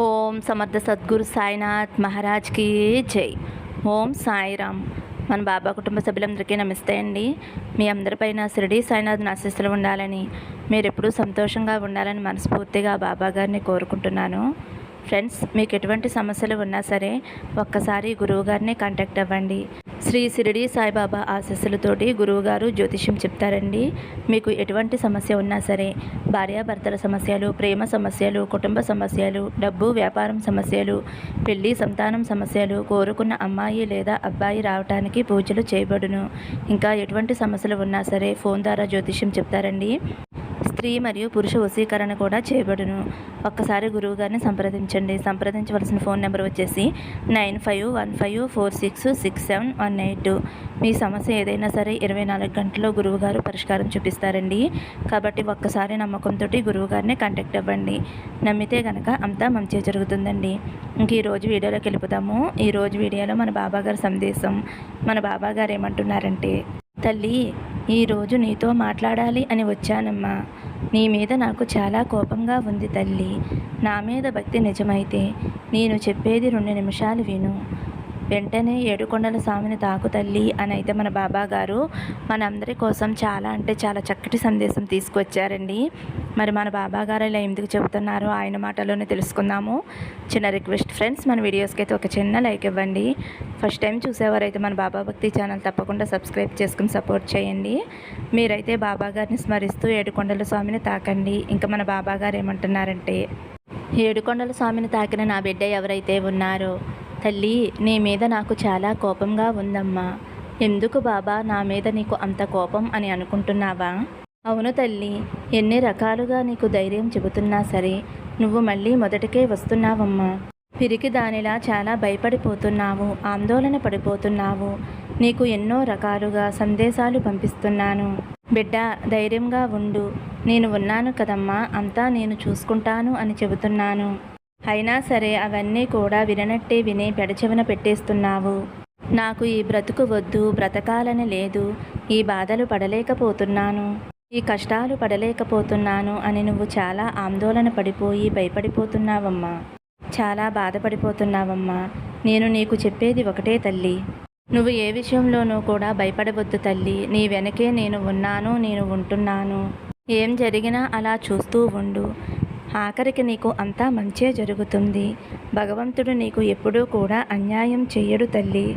ఓం సమర్థ సద్గురు సాయినాథ్ మహారాజ్కి జై. ఓం సాయిరామ్. మన బాబా కుటుంబ సభ్యులందరికీ నమస్తే అండి. మీ అందరిపైన షిరిడి సాయినాథ్ ఆశీస్సులు ఉండాలని మీరు ఎప్పుడూ సంతోషంగా ఉండాలని మనస్ఫూర్తిగా బాబా గారిని కోరుకుంటున్నాను. ఫ్రెండ్స్ మీకు ఎటువంటి సమస్యలు ఉన్నా సరే ఒక్కసారి గురువుగారిని కాంటాక్ట్ అవ్వండి. శ్రీ షిరిడి సాయిబాబా ఆశస్సులతోటి గురువుగారు జ్యోతిష్యం చెప్తారండి. మీకు ఎటువంటి సమస్య ఉన్నా సరే భార్యాభర్తల సమస్యలు ప్రేమ సమస్యలు కుటుంబ సమస్యలు డబ్బు వ్యాపారం సమస్యలు పెళ్ళి సంతానం సమస్యలు కోరుకున్న అమ్మాయి లేదా అబ్బాయి రావటానికి పూజలు చేయబడును. ఇంకా ఎటువంటి సమస్యలు ఉన్నా సరే ఫోన్ ద్వారా జ్యోతిష్యం చెప్తారండి. స్త్రీ మరియు పురుష వశీకరణ కూడా చేయబడును. ఒక్కసారి గురువుగారిని సంప్రదించండి. సంప్రదించవలసిన ఫోన్ నెంబర్ వచ్చేసి nine five one five four six six seven one eight మీ సమస్య ఏదైనా సరే ఇరవై నాలుగు గంటల్లో గురువుగారు పరిష్కారం చూపిస్తారండి. కాబట్టి ఒక్కసారి నమ్మకంతో గురువు గారిని కాంటాక్ట్ అవ్వండి. నమ్మితే కనుక అంతా మంచిగా జరుగుతుందండి. ఇంక ఈరోజు వీడియోలోకి వెళ్ళిపోతాము. ఈరోజు వీడియోలో మన బాబాగారి సందేశం. మన బాబా గారు ఏమంటున్నారంటే తల్లి ఈరోజు నీతో మాట్లాడాలి అని వచ్చానమ్మా. నీ మీద నాకు చాలా కోపంగా ఉంది తల్లి. నా మీద భక్తి నిజమైతే నేను చెప్పేది రెండు నిమిషాలు విను. వెంటనే ఏడుకొండల స్వామిని తాకు తల్లి అని అయితే మన బాబా గారు మనందరి కోసం చాలా అంటే చాలా చక్కటి సందేశం తీసుకొచ్చారండి. మరి మన బాబా గారు ఇలా ఎందుకు చెబుతున్నారో ఆయన మాటలోనే తెలుసుకుందాము. చిన్న రిక్వెస్ట్ ఫ్రెండ్స్ మన వీడియోస్కి అయితే ఒక చిన్న లైక్ ఇవ్వండి. ఫస్ట్ టైం చూసేవారైతే మన బాబా భక్తి ఛానల్ తప్పకుండా సబ్స్క్రైబ్ చేసుకుని సపోర్ట్ చేయండి. మీరైతే బాబా గారిని స్మరిస్తూ ఏడుకొండల స్వామిని తాకండి. ఇంకా మన బాబా గారు ఏమంటున్నారంటే ఏడుకొండల స్వామిని తాకిన నా బిడ్డ ఎవరైతే ఉన్నారో తల్లి నీ మీద నాకు చాలా కోపంగా ఉందమ్మా. ఎందుకు బాబా నా మీద నీకు అంత కోపం అని అనుకుంటున్నావా? అవును తల్లి ఎన్ని రకాలుగా నీకు ధైర్యం చెబుతున్నా సరే నువ్వు మళ్ళీ మొదటికే వస్తున్నావమ్మా. పిరికి దానిలా చాలా భయపడిపోతున్నావు ఆందోళన పడిపోతున్నావు. నీకు ఎన్నో రకాలుగా సందేశాలు పంపిస్తున్నాను. బిడ్డ ధైర్యంగా ఉండు. నేను ఉన్నాను కదమ్మా అంతా నేను చూసుకుంటాను అని చెబుతున్నాను. అయినా సరే అవన్నీ కూడా విననట్టే విని పెడచెవిన పెట్టేస్తున్నావు. నాకు ఈ బ్రతుకు వద్దు బ్రతకాలని లేదు ఈ బాధలు పడలేకపోతున్నాను ఈ కష్టాలు పడలేకపోతున్నాను అని నువ్వు చాలా ఆందోళన పడిపోయి భయపడిపోతున్నావమ్మా. చాలా బాధపడిపోతున్నావమ్మా. నేను నీకు చెప్పేది ఒకటే తల్లి. నువ్వు ఏ విషయంలోనూ కూడా భయపడవద్దు తల్లి. నీ వెనకే నేను ఉన్నాను నేను ఉంటున్నాను. ఏం జరిగినా అలా చూస్తూ ఉండు. ఆఖరికి నీకు అంతా మంచే జరుగుతుంది. భగవంతుడు నీకు ఎప్పుడూ కూడా అన్యాయం చెయ్యడు తల్లి.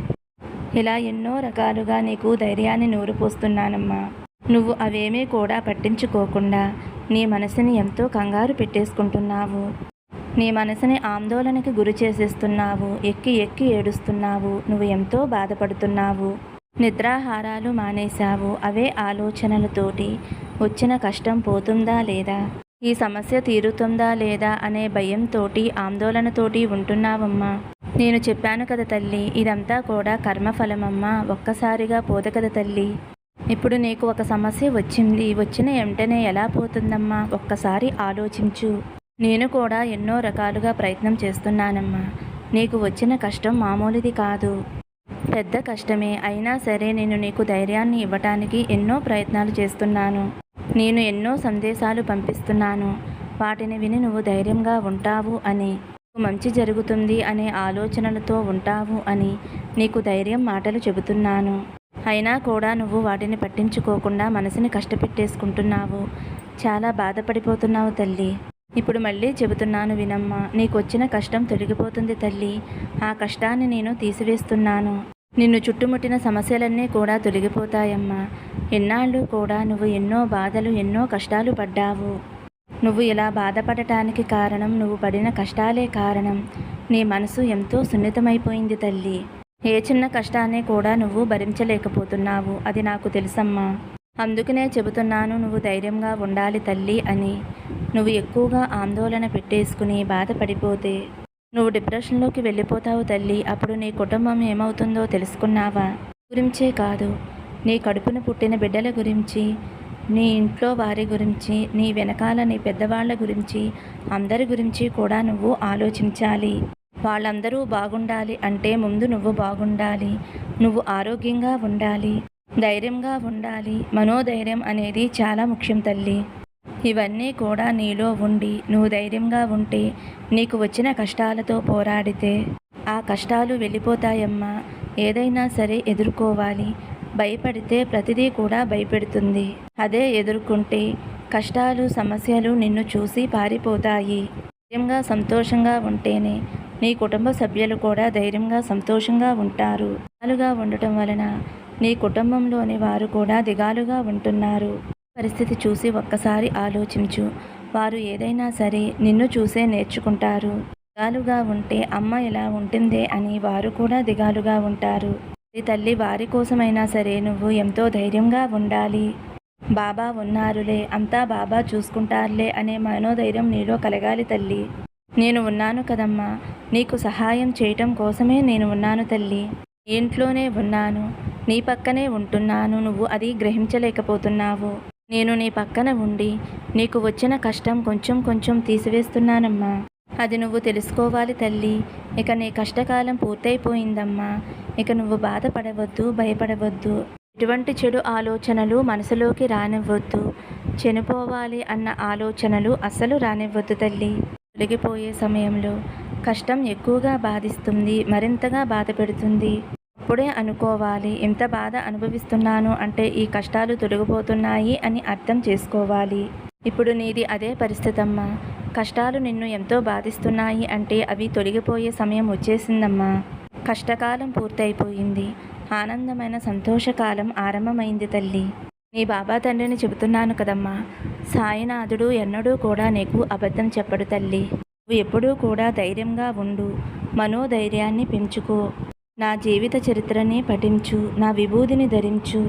ఇలా ఎన్నో రకాలుగా నీకు ధైర్యాన్ని నూరుపోస్తున్నానమ్మా నువ్వు అవేమీ కూడా పట్టించుకోకుండా నీ మనసుని ఎంతో కంగారు పెట్టేసుకుంటున్నావు. నీ మనసుని ఆందోళనకి గురి చేసేస్తున్నావు. ఎక్కి ఎక్కి ఏడుస్తున్నావు. నువ్వు ఎంతో బాధపడుతున్నావు. నిద్రాహారాలు మానేశావు. అవే ఆలోచనలతోటి వచ్చిన కష్టం పోతుందా లేదా? ఈ సమస్య తీరుతుందా లేదా అనే భయంతోటి ఆందోళనతోటి ఉంటున్నావమ్మా. నేను చెప్పాను కదా తల్లి ఇదంతా కూడా కర్మఫలమమ్మా. ఒక్కసారిగా పోదు కదా తల్లి. ఇప్పుడు నీకు ఒక సమస్య వచ్చింది. వచ్చిన వెంటనే ఎలా పోతుందమ్మా? ఒక్కసారి ఆలోచించు. నేను కూడా ఎన్నో రకాలుగా ప్రయత్నం చేస్తున్నానమ్మా. నీకు వచ్చిన కష్టం మామూలుది కాదు. పెద్ద కష్టమే. అయినా సరే నేను నీకు ధైర్యాన్ని ఇవ్వటానికి ఎన్నో ప్రయత్నాలు చేస్తున్నాను. నేను ఎన్నో సందేశాలు పంపిస్తున్నాను. వాటిని విని నువ్వు ధైర్యంగా ఉంటావు అని మంచి జరుగుతుంది అనే ఆలోచనలతో ఉంటావు అని నీకు ధైర్యం మాటలు చెబుతున్నాను. అయినా కూడా నువ్వు వాటిని పట్టించుకోకుండా మనసుని కష్టపెట్టేసుకుంటున్నావు. చాలా బాధపడిపోతున్నావు తల్లి. ఇప్పుడు మళ్ళీ చెబుతున్నాను వినమ్మా నీకు వచ్చిన కష్టం తొలగిపోతుంది తల్లి. ఆ కష్టాన్ని నేను తీసివేస్తున్నాను. నిన్ను చుట్టుముట్టిన సమస్యలన్నీ కూడా తొలగిపోతాయమ్మా. ఎన్నాళ్ళు కూడా నువ్వు ఎన్నో బాధలు ఎన్నో కష్టాలు పడ్డావు. నువ్వు ఇలా బాధపడటానికి కారణం నువ్వు పడిన కష్టాలే కారణం. నీ మనసు ఎంతో సున్నితమైపోయింది తల్లి. ఏ చిన్న కష్టాన్ని కూడా నువ్వు భరించలేకపోతున్నావు అది నాకు తెలుసమ్మా. అందుకనే చెబుతున్నాను నువ్వు ధైర్యంగా ఉండాలి తల్లి అని. నువ్వు ఎక్కువగా ఆందోళన పెట్టేసుకుని బాధపడిపోతే నువ్వు డిప్రెషన్లోకి వెళ్ళిపోతావు తల్లి. అప్పుడు నీ కుటుంబం ఏమవుతుందో తెలుసుకున్నావా? గురించే కాదు. నీ కడుపున పుట్టిన బిడ్డల గురించి నీ ఇంట్లో వారి గురించి నీ వెనకాల నీ పెద్దవాళ్ళ గురించి అందరి గురించి కూడా నువ్వు ఆలోచించాలి. వాళ్ళందరూ బాగుండాలి అంటే ముందు నువ్వు బాగుండాలి. నువ్వు ఆరోగ్యంగా ఉండాలి. ధైర్యంగా ఉండాలి. మనోధైర్యం అనేది చాలా ముఖ్యం తల్లి. ఇవన్నీ కూడా నీలో ఉండి నువ్వు ధైర్యంగా ఉంటే నీకు వచ్చిన కష్టాలతో పోరాడితే ఆ కష్టాలు వెళ్ళిపోతాయమ్మా. ఏదైనా సరే ఎదుర్కోవాలి. భయపడితే ప్రతిదీ కూడా భయపెడుతుంది. అదే ఎదుర్కొంటే కష్టాలు సమస్యలు నిన్ను చూసి పారిపోతాయి. ధైర్యంగా సంతోషంగా ఉంటేనే నీ కుటుంబ సభ్యులు కూడా ధైర్యంగా సంతోషంగా ఉంటారు. దిగాలుగా ఉండటం వలన నీ కుటుంబంలోని వారు కూడా దిగాలుగా ఉంటున్నారు. పరిస్థితి చూసి ఒక్కసారి ఆలోచించు. వారు ఏదైనా సరే నిన్ను చూసే నేర్చుకుంటారు. దిగాలుగా ఉంటే అమ్మ ఎలా ఉంటుందే అని వారు కూడా దిగాలుగా ఉంటారు. తల్లి వారి కోసమైనా సరే నువ్వు ఎంతో ధైర్యంగా ఉండాలి. బాబా ఉన్నారులే అంతా బాబా చూసుకుంటారులే అనే మనోధైర్యం నీలో కలగాలి తల్లి. నేను ఉన్నాను కదమ్మా నీకు సహాయం చేయటం కోసమే నేను ఉన్నాను తల్లి. ఇంట్లోనే ఉన్నాను నీ పక్కనే ఉంటున్నాను నువ్వు అది గ్రహించలేకపోతున్నావు. నేను నీ పక్కన ఉండి నీకు వచ్చిన కష్టం కొంచెం కొంచెం తీసివేస్తున్నానమ్మా. అది నువ్వు తెలుసుకోవాలి తల్లి. ఇక నీ కష్టకాలం పూర్తయిపోయిందమ్మా. ఇక నువ్వు బాధపడవద్దు భయపడవద్దు. ఎటువంటి చెడు ఆలోచనలు మనసులోకి రానివ్వద్దు. చనిపోవాలి అన్న ఆలోచనలు అస్సలు రానివ్వద్దు తల్లి. తొలగిపోయే సమయంలో కష్టం ఎక్కువగా బాధిస్తుంది మరింతగా బాధ పెడుతుంది. అప్పుడే అనుకోవాలి. ఎంత బాధ అనుభవిస్తున్నాను అంటే ఈ కష్టాలు తొలగిపోతున్నాయి అని అర్థం చేసుకోవాలి. ఇప్పుడు నీది అదే పరిస్థితమ్మా. కష్టాలు నిన్ను ఎంతో బాధిస్తున్నాయి అంటే అవి తొలగిపోయే సమయం వచ్చేసిందమ్మా. కష్టకాలం పూర్తయిపోయింది. ఆనందమైన సంతోషకాలం ఆరంభమైంది తల్లి. నీ బాబా తండ్రిని చెబుతున్నాను కదమ్మా. సాయినాథుడు ఎన్నడూ కూడా నీకు అబద్ధం చెప్పడు తల్లి. నువ్వు ఎప్పుడూ కూడా ధైర్యంగా ఉండు. మనోధైర్యాన్ని పెంచుకో. నా జీవిత చరిత్రని పఠించు నా విభూదిని ధరించు.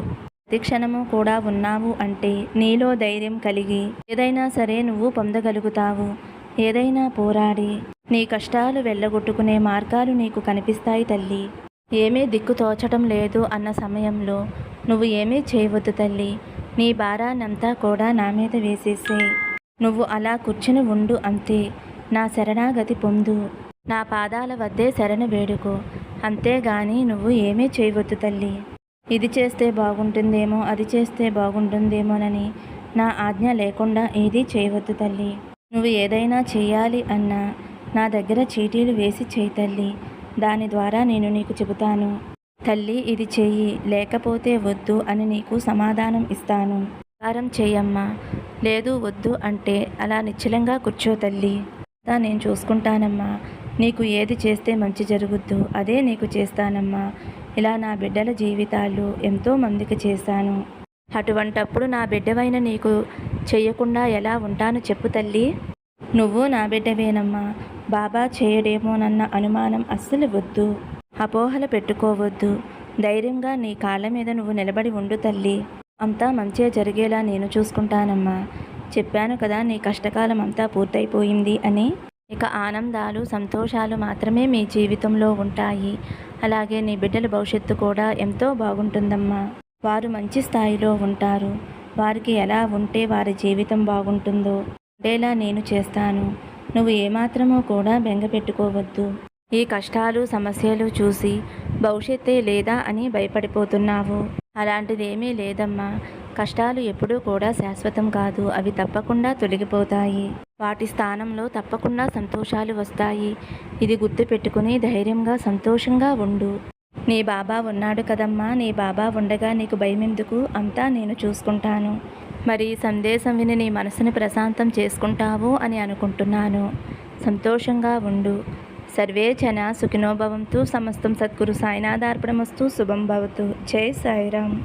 ప్రతి క్షణము కూడా ఉన్నావు అంటే నీలో ధైర్యం కలిగి ఏదైనా సరే నువ్వు పొందగలుగుతావు. ఏదైనా పోరాడి నీ కష్టాలు వెళ్ళగొట్టుకునే మార్గాలు నీకు కనిపిస్తాయి తల్లి. ఏమీ దిక్కు తోచటం లేదు అన్న సమయంలో నువ్వు ఏమీ చేయవద్దు తల్లి. నీ భారాన్నంతా కూడా నా మీద వేసేసే. నువ్వు అలా కూర్చుని ఉండు అంతే. నా శరణాగతి పొందు. నా పాదాల వద్దే శరణ వేడుకో. అంతేగాని నువ్వు ఏమీ చేయవద్దు తల్లి. ఇది చేస్తే బాగుంటుందేమో అది చేస్తే బాగుంటుందేమోనని నా ఆజ్ఞ లేకుండా ఏదీ చేయవద్దు తల్లి. నువ్వు ఏదైనా చేయాలి అన్నా నా దగ్గర చీటీలు వేసి చేయి తల్లి. దాని ద్వారా నేను నీకు చెబుతాను. తల్లి ఇది చెయ్యి లేకపోతే వద్దు అని నీకు సమాధానం ఇస్తాను. కారం చెయ్యమ్మా లేదు వద్దు అంటే అలా నిశ్చలంగా కూర్చో తల్లి. నేను చూసుకుంటానమ్మా. నీకు ఏది చేస్తే మంచి జరుగుద్దు అదే నీకు చేస్తానమ్మా. ఇలా నా బిడ్డల జీవితాలు ఎంతో మందికి చేశాను. అటువంటప్పుడు నా బిడ్డవైన నీకు చేయకుండా ఎలా ఉంటాను చెప్పు తల్లి. నువ్వు నా బిడ్డవేనమ్మా. బాబా చేయడేమోనన్న అనుమానం అస్సలు వద్దు. అపోహలు పెట్టుకోవద్దు. ధైర్యంగా నీ కాళ్ళ మీద నువ్వు నిలబడి ఉండు తల్లి. అంతా మంచిగా జరిగేలా నేను చూసుకుంటానమ్మా. చెప్పాను కదా నీ కష్టకాలం అంతా పూర్తయిపోయింది అని. ఇక ఆనందాలు సంతోషాలు మాత్రమే మీ జీవితంలో ఉంటాయి. అలాగే నీ బిడ్డల భవిష్యత్తు కూడా ఎంతో బాగుంటుందమ్మా. వారు మంచి స్థాయిలో ఉంటారు. వారికి ఎలా ఉంటే వారి జీవితం బాగుంటుందో ఉండేలా నేను చేస్తాను. నువ్వు ఏమాత్రమో కూడా బెంగ పెట్టుకోవద్దు. ఈ కష్టాలు సమస్యలు చూసి భవిష్యత్తే లేదా అని భయపడిపోతున్నావు. అలాంటిదేమీ లేదమ్మా. కష్టాలు ఎప్పుడూ కూడా శాశ్వతం కాదు అవి తప్పకుండా తొలగిపోతాయి. వాటి స్థానంలో తప్పకుండా సంతోషాలు వస్తాయి. ఇది గుర్తుపెట్టుకుని ధైర్యంగా సంతోషంగా ఉండు. నీ బాబా ఉన్నాడు కదమ్మా నీ బాబా ఉండగా నీకు భయమెందుకు? అంతా నేను చూసుకుంటాను. మరి సందేశం విని నీ మనసుని ప్రశాంతం చేసుకుంటావు అని అనుకుంటున్నాను. సంతోషంగా ఉండు. సర్వే జన సుఖినోభవంతు సమస్తం సద్గురు సాయినాథార్పణమస్తు శుభం భవతు. జై సాయిరామ్.